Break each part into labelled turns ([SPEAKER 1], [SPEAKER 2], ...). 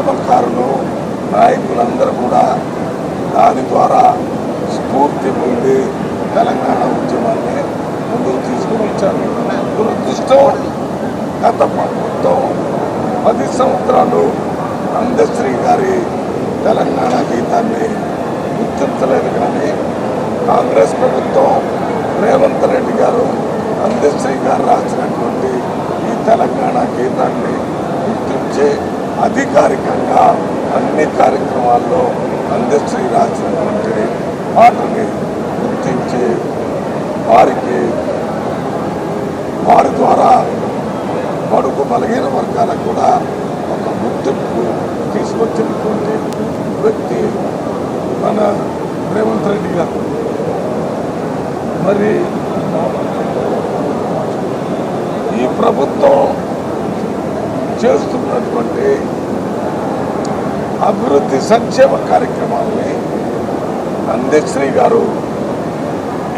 [SPEAKER 1] ఉద్యమకారులు నాయకులందరూ కూడా దాని ద్వారా స్ఫూర్తి పొంది తెలంగాణ ఉద్యమాన్ని ముందుకు తీసుకుని వచ్చారు దురదృష్టం గత ప్రభుత్వం పది సంవత్సరాలు అందశ్రీ గారి తెలంగాణ గీతాన్ని గుర్తించలేదు కానీ కాంగ్రెస్ ప్రభుత్వం రేవంత్ రెడ్డి గారు అందశ్రీ గారు రాసినటువంటి ఈ తెలంగాణ గీతాన్ని గుర్తించి అధికారికంగా అన్ని కార్యక్రమాల్లో అందశ్రీ రాసినటువంటి పాటని గుర్తించి వారికి వారి ద్వారా బడుగు బలహీన వర్గాలకు కూడా ఒక గుర్తింపు తీసుకొచ్చినటువంటి వ్యక్తి మన రేవంత్ రెడ్డి గారు. మరి ఈ ప్రభుత్వం చేస్తున్నటువంటి అభివృద్ధి సంక్షేమ కార్యక్రమాల్ని అందశ్రీ గారు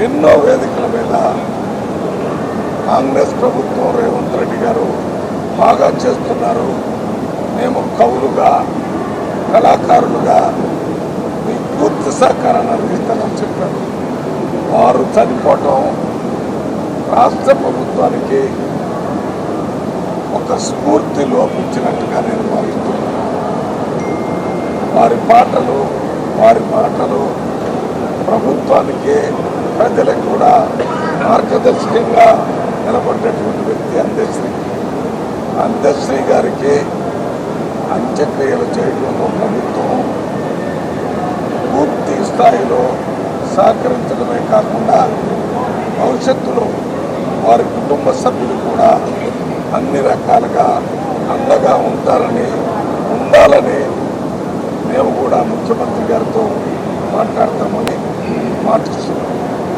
[SPEAKER 1] ఎన్నో వేదికల మీద కాంగ్రెస్ ప్రభుత్వం రేవంత్ రెడ్డి గారు బాగా చేస్తున్నారు. మేము కవులుగా కళాకారులుగా మీ పూర్తి సహకారాన్ని అందిస్తానని చెప్పారు. వారు చనిపోవటం రాష్ట్ర ప్రభుత్వానికి ఒక స్ఫూర్తి లోపించినట్టుగా నేను భావిస్తున్నాను. వారి పాటలు వారి మాటలు ప్రభుత్వానికి ప్రజలకు కూడా మార్గదర్శకంగా నిలబడ్డటువంటి వ్యక్తి అందశ్రీ అందశ్రీ గారికి అంత్యక్రియలు చేయడంలో ప్రభుత్వం పూర్తి స్థాయిలో సహకరించడమే కాకుండా భవిష్యత్తులో వారి కుటుంబ సభ్యులు కూడా అన్ని రకాలుగా అండగా ఉంటారని మాట్లాడతామని మాటిస్తున్నాం